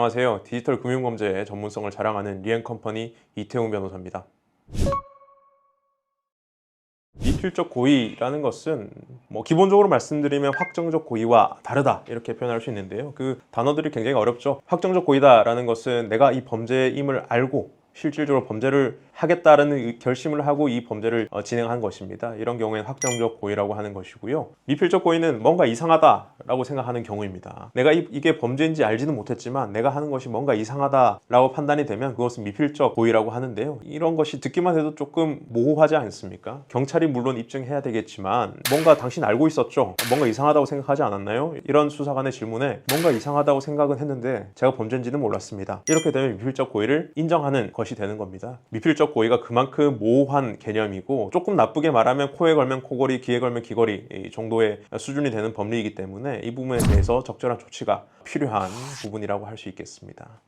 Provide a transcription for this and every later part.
안녕하세요. 디지털 금융범죄의 전문성을 자랑하는 리엔컴퍼니 이태웅 변호사입니다. 미필적 고의라는 것은 뭐 기본적으로 말씀드리면 확정적 고의와 다르다 이렇게 표현할 수 있는데요. 그 단어들이 굉장히 어렵죠. 확정적 고의다라는 것은 내가 이 범죄임을 알고 실질적으로 범죄를 하겠다라는 의- 결심을 하고 이 범죄를 어, 진행한 것입니다. 이런 경우에는 확정적 고의라고 하는 것이고요. 미필적 고의는 뭔가 이상하다라고 생각하는 경우입니다. 내가 이, 이게 범죄인지 알지는 못했지만 내가 하는 것이 뭔가 이상하다라고 판단이 되면 그것은 미필적 고의라고 하는데요. 이런 것이 듣기만 해도 조금 모호하지 않습니까? 경찰이 물론 입증해야 되겠지만 뭔가 당신 알고 있었죠? 뭔가 이상하다고 생각하지 않았나요? 이런 수사관의 질문에 뭔가 이상하다고 생각은 했는데 제가 범죄인지는 몰랐습니다. 이렇게 되면 미필적 고의를 인정하는 것이 되는 겁니다. 미필적 고의가 그만큼 모호한 개념이고 조금 나쁘게 말하면 코에 걸면 코걸이, 귀에 걸면 귀걸이 이 정도의 수준이 되는 법리이기 때문에 이 부분에 대해서 적절한 조치가 필요한 부분이라고 할 수 있겠습니다.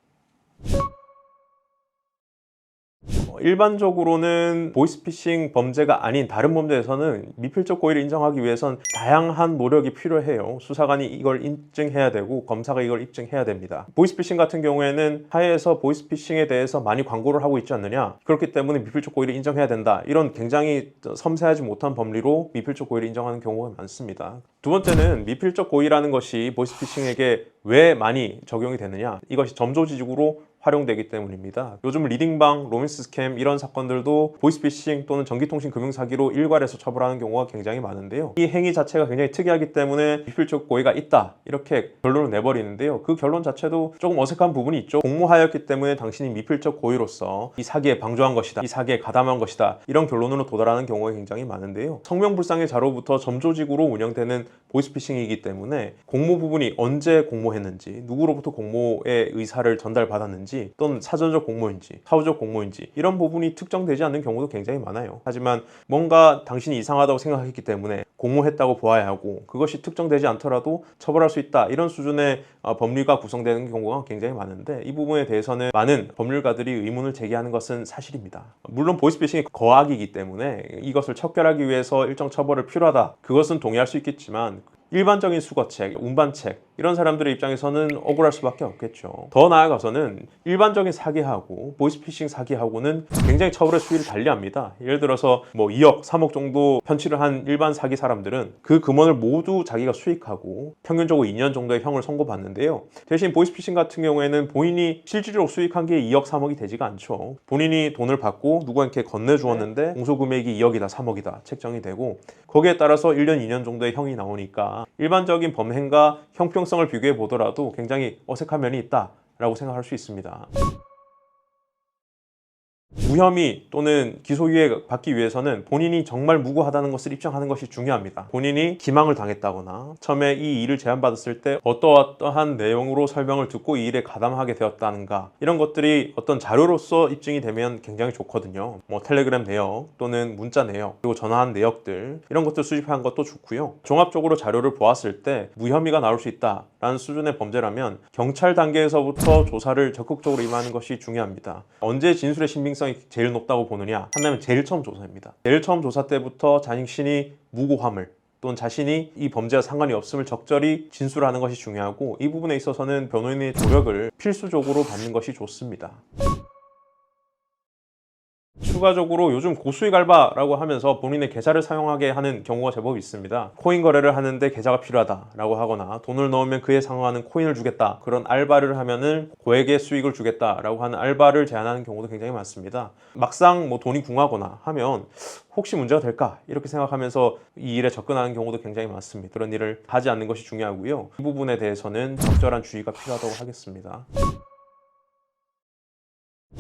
일반적으로는 보이스피싱 범죄가 아닌 다른 범죄에서는 미필적 고의를 인정하기 위해선 다양한 노력이 필요해요. 수사관이 이걸 인증해야 되고 검사가 이걸 입증해야 됩니다. 보이스피싱 같은 경우에는 사회에서 보이스피싱에 대해서 많이 광고를 하고 있지 않느냐. 그렇기 때문에 미필적 고의를 인정해야 된다. 이런 굉장히 섬세하지 못한 법리로 미필적 고의를 인정하는 경우가 많습니다. 두 번째는 미필적 고의라는 것이 보이스피싱에게 왜 많이 적용이 되느냐. 이것이 점조지식으로 활용되기 때문입니다. 요즘 리딩방, 로맨스 스캠 이런 사건들도 보이스피싱 또는 전기통신 금융사기로 일괄해서 처벌하는 경우가 굉장히 많은데요. 이 행위 자체가 굉장히 특이하기 때문에 미필적 고의가 있다 이렇게 결론을 내버리는데요. 그 결론 자체도 조금 어색한 부분이 있죠. 공모하였기 때문에 당신이 미필적 고의로서 이 사기에 방조한 것이다, 이 사기에 가담한 것이다 이런 결론으로 도달하는 경우가 굉장히 많은데요. 성명불상의 자로부터 점조직으로 운영되는 보이스피싱이기 때문에 공모 부분이 언제 공모했는지, 누구로부터 공모의 의사를 전달받았는지, 또는 사전적 공모인지, 사후적 공모인지 이런 부분이 특정되지 않는 경우도 굉장히 많아요. 하지만 뭔가 당신이 이상하다고 생각했기 때문에 공모했다고 보아야 하고 그것이 특정되지 않더라도 처벌할 수 있다 이런 수준의 어, 법리가 구성되는 경우가 굉장히 많은데 이 부분에 대해서는 많은 법률가들이 의문을 제기하는 것은 사실입니다. 물론 보이스피싱이 거악이기 때문에 이것을 척결하기 위해서 일정 처벌을 필요하다 그것은 동의할 수 있겠지만 일반적인 수거책, 운반책 이런 사람들의 입장에서는 억울할 수밖에 없겠죠. 더 나아가서는 일반적인 사기하고 보이스피싱 사기하고는 굉장히 처벌의 수위를 달리합니다. 예를 들어서 뭐 2억, 3억 정도 편취를 한 일반 사기 사람들은 그 금원을 모두 자기가 수익하고 평균적으로 2년 정도의 형을 선고받는데요. 대신 보이스피싱 같은 경우에는 본인이 실질적으로 수익한 게 2억, 3억이 되지가 않죠. 본인이 돈을 받고 누구한테 건네주었는데 공소금액이 2억이다, 3억이다 책정이 되고 거기에 따라서 1년, 2년 정도의 형이 나오니까 일반적인 범행과 형평성을 비교해 보더라도 굉장히 어색한 면이 있다라고 생각할 수 있습니다. 무혐의 또는 기소유예 받기 위해서는 본인이 정말 무고하다는 것을 입증하는 것이 중요합니다. 본인이 기망을 당했다거나 처음에 이 일을 제안받았을 때 어떠어떠한 내용으로 설명을 듣고 이 일에 가담하게 되었다는가 이런 것들이 어떤 자료로서 입증이 되면 굉장히 좋거든요. 뭐 텔레그램 내역 또는 문자 내역 그리고 전화한 내역들 이런 것들 수집한 것도 좋고요. 종합적으로 자료를 보았을 때 무혐의가 나올 수 있다라는 수준의 범죄라면 경찰 단계에서부터 조사를 적극적으로 임하는 것이 중요합니다. 언제 진술의 신빙성 이 제일 높다고 보느냐 한다면 제일 처음 조사입니다. 제일 처음 조사 때부터 자신이 무고함을 또는 자신이 이 범죄와 상관이 없음을 적절히 진술하는 것이 중요하고 이 부분에 있어서는 변호인의 조력을 필수적으로 받는 것이 좋습니다. 추가적으로 요즘 고수익 알바라고 하면서 본인의 계좌를 사용하게 하는 경우가 제법 있습니다. 코인 거래를 하는데 계좌가 필요하다라고 하거나 돈을 넣으면 그에 상응하는 코인을 주겠다. 그런 알바를 하면은 고액의 수익을 주겠다라고 하는 알바를 제안하는 경우도 굉장히 많습니다. 막상 뭐 돈이 궁하거나 하면 혹시 문제가 될까 이렇게 생각하면서 이 일에 접근하는 경우도 굉장히 많습니다. 그런 일을 하지 않는 것이 중요하고요. 이 부분에 대해서는 적절한 주의가 필요하다고 하겠습니다.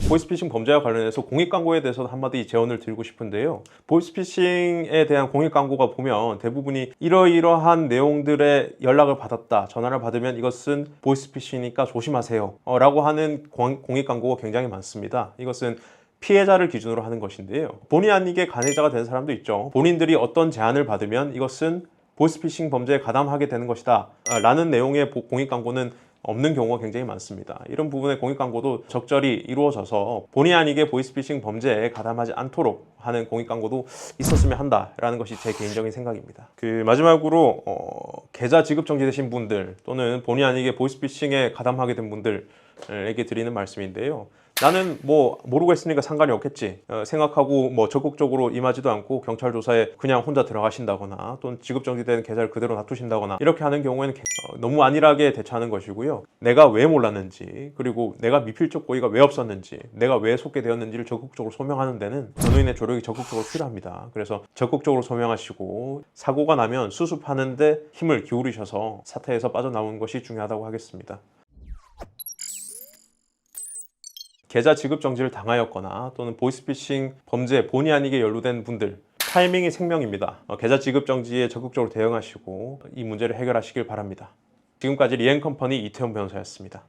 보이스피싱 범죄와 관련해서 공익 광고에 대해서 한마디 제언을 드리고 싶은데요. 보이스피싱에 대한 공익 광고가 보면 대부분이 이러이러한 내용들의 연락을 받았다, 전화를 받으면 이것은 보이스피싱이니까 조심하세요. 어, 라고 하는 공- 공익 광고가 굉장히 많습니다. 이것은 피해자를 기준으로 하는 것인데요. 본의 아니게 가해자가 되는 사람도 있죠. 본인들이 어떤 제안을 받으면 이것은 보이스피싱 범죄에 가담하게 되는 것이다. 아, 라는 내용의 보- 공익 광고는 없는 경우가 굉장히 많습니다. 이런 부분의 공익 광고도 적절히 이루어져서 본의 아니게 보이스피싱 범죄에 가담하지 않도록 하는 공익 광고도 있었으면 한다라는 것이 제 개인적인 생각입니다. 그 마지막으로 어, 계좌 지급 정지되신 분들 또는 본의 아니게 보이스피싱에 가담하게 된 분들에게 드리는 말씀인데요. 나는 뭐 모르고 했으니까 상관이 없겠지 어, 생각하고 뭐 적극적으로 임하지도 않고 경찰 조사에 그냥 혼자 들어가신다거나 또는 지급 정지된 계좌를 그대로 놔두신다거나 이렇게 하는 경우에는 개- 어, 너무 안일하게 대처하는 것이고요. 내가 왜 몰랐는지 그리고 내가 미필적 고의가 왜 없었는지 내가 왜 속게 되었는지를 적극적으로 소명하는 데는 전우인의 조력이 적극적으로 필요합니다. 그래서 적극적으로 소명하시고 사고가 나면 수습하는데 힘을 기울이셔서 사태에서 빠져나오는 것이 중요하다고 하겠습니다. 계좌 지급 정지를 당하였거나 또는 보이스피싱 범죄에 본의 아니게 연루된 분들 타이밍이 생명입니다. 어, 계좌 지급 정지에 적극적으로 대응하시고 이 문제를 해결하시길 바랍니다. 지금까지 리엔컴퍼니 이태용 변호사였습니다.